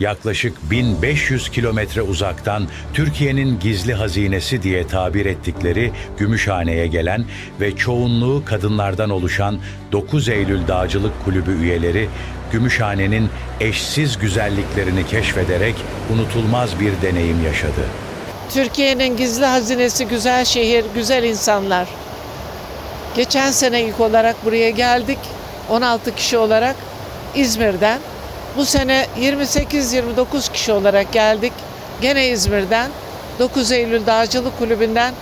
yaklaşık 1500 kilometre uzaktan Türkiye'nin gizli hazinesi diye tabir ettikleri Gümüşhane'ye gelen ve çoğunluğu kadınlardan oluşan 9 Eylül Dağcılık Kulübü üyeleri Gümüşhane'nin eşsiz güzelliklerini keşfederek unutulmaz bir deneyim yaşadı. Türkiye'nin gizli hazinesi güzel şehir, güzel insanlar. Geçen sene ilk olarak buraya geldik. 16 kişi olarak İzmir'den. Bu sene 28-29 kişi olarak geldik. Gene İzmir'den. 9 Eylül Dağcılık Kulübü'nden.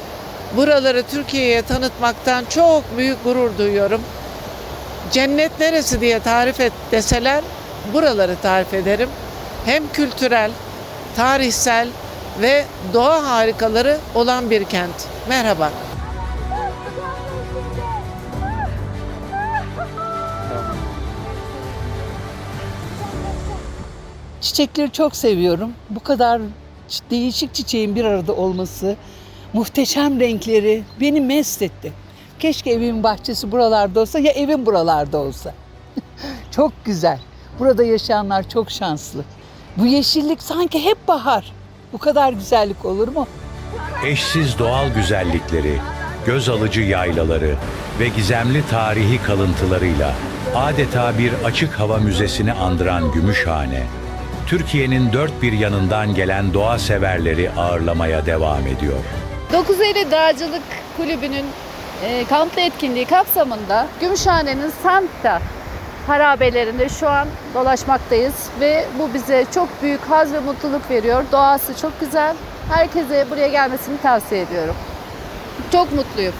Buraları Türkiye'ye tanıtmaktan çok büyük gurur duyuyorum. Cennet neresi diye tarif et deseler buraları tarif ederim. Hem kültürel, tarihsel ve doğa harikaları olan bir kent. Merhaba. Çiçekleri çok seviyorum. Bu kadar değişik çiçeğin bir arada olması, muhteşem renkleri beni mest etti. Keşke evimin bahçesi buralarda olsa ya evim buralarda olsa. çok güzel. Burada yaşayanlar çok şanslı. Bu yeşillik sanki hep bahar. Bu kadar güzellik olur mu? Eşsiz doğal güzellikleri, göz alıcı yaylaları ve gizemli tarihi kalıntılarıyla adeta bir açık hava müzesini andıran Gümüşhane, Türkiye'nin dört bir yanından gelen doğa severleri ağırlamaya devam ediyor. 9 Eylül Dağcılık Kulübü'nün e, kamplı etkinliği kapsamında Gümüşhane'nin Santa harabelerinde şu an dolaşmaktayız ve bu bize çok büyük haz ve mutluluk veriyor. Doğası çok güzel. Herkese buraya gelmesini tavsiye ediyorum. Çok mutluyum.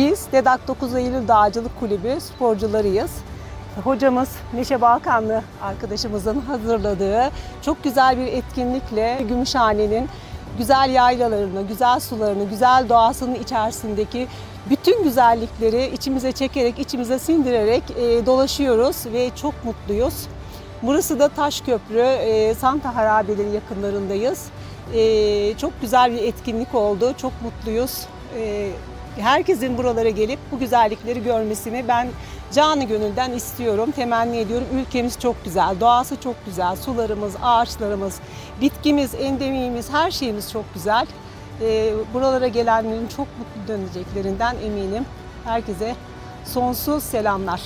Biz Dedak 9 Eylül Dağcılık Kulübü sporcularıyız. Hocamız Neşe Balkanlı arkadaşımızın hazırladığı çok güzel bir etkinlikle Gümüşhane'nin güzel yaylalarını, güzel sularını, güzel doğasının içerisindeki bütün güzellikleri içimize çekerek, içimize sindirerek e, dolaşıyoruz ve çok mutluyuz. Burası da Taşköprü, e, Santa Harabeleri yakınlarındayız. E, çok güzel bir etkinlik oldu, çok mutluyuz. E, herkesin buralara gelip bu güzellikleri görmesini ben canı gönülden istiyorum, temenni ediyorum. Ülkemiz çok güzel, doğası çok güzel, sularımız, ağaçlarımız, bitkimiz, endemimiz, her şeyimiz çok güzel. Ee, buralara gelenlerin çok mutlu döneceklerinden eminim. Herkese sonsuz selamlar.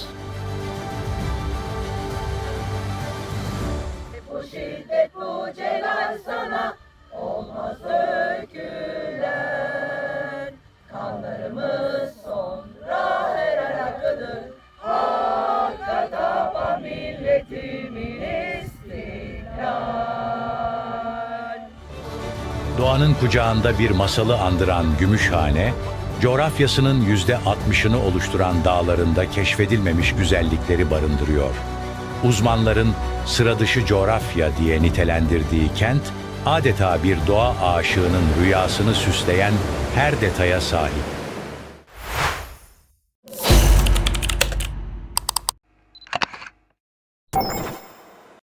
Doğanın kucağında bir masalı andıran Gümüşhane, coğrafyasının yüzde 60'ını oluşturan dağlarında keşfedilmemiş güzellikleri barındırıyor. Uzmanların sıra dışı coğrafya diye nitelendirdiği kent, adeta bir doğa aşığının rüyasını süsleyen her detaya sahip.